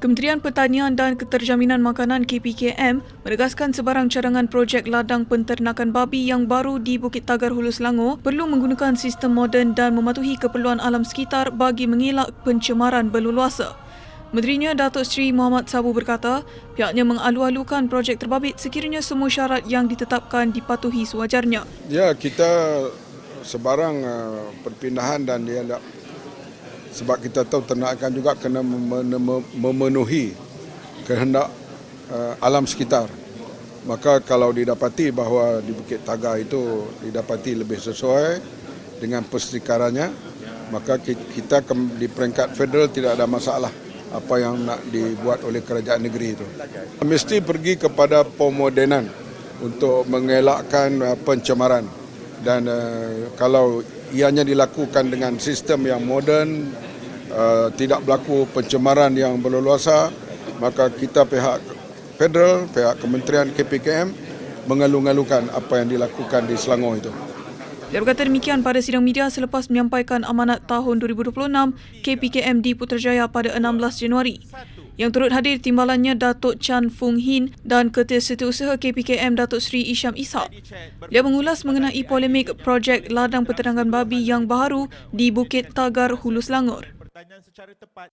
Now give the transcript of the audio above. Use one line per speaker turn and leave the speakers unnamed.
Kementerian Pertanian dan Keterjaminan Makanan KPKM menegaskan sebarang cadangan projek ladang penternakan babi yang baru di Bukit Tagar Hulu Selangor perlu menggunakan sistem moden dan mematuhi keperluan alam sekitar bagi mengelak pencemaran berleluasa. Menterinya Datuk Seri Muhammad Sabu berkata, pihaknya mengalu-alukan projek terbabit sekiranya semua syarat yang ditetapkan dipatuhi sewajarnya.
Ya, kita sebarang uh, perpindahan dan dia sebab kita tahu ternakan juga kena mem- mem- memenuhi kehendak uh, alam sekitar. Maka kalau didapati bahawa di Bukit Tagar itu didapati lebih sesuai dengan persekarannya, maka ki- kita di peringkat federal tidak ada masalah apa yang nak dibuat oleh kerajaan negeri itu. Mesti pergi kepada pemodenan untuk mengelakkan uh, pencemaran dan uh, kalau ianya dilakukan dengan sistem yang moden uh, tidak berlaku pencemaran yang berleluasa maka kita pihak federal pihak kementerian KPKM mengalu-alukan apa yang dilakukan di Selangor itu
Dia berkata demikian pada sidang media selepas menyampaikan amanat tahun 2026 KPKM di Putrajaya pada 16 Januari. Yang turut hadir timbalannya Datuk Chan Fung Hin dan Ketua Setiausaha KPKM Datuk Seri Isyam Ishak. Dia mengulas mengenai polemik projek ladang peternakan babi yang baru di Bukit Tagar Hulu Selangor.
Pertanyaan secara tepat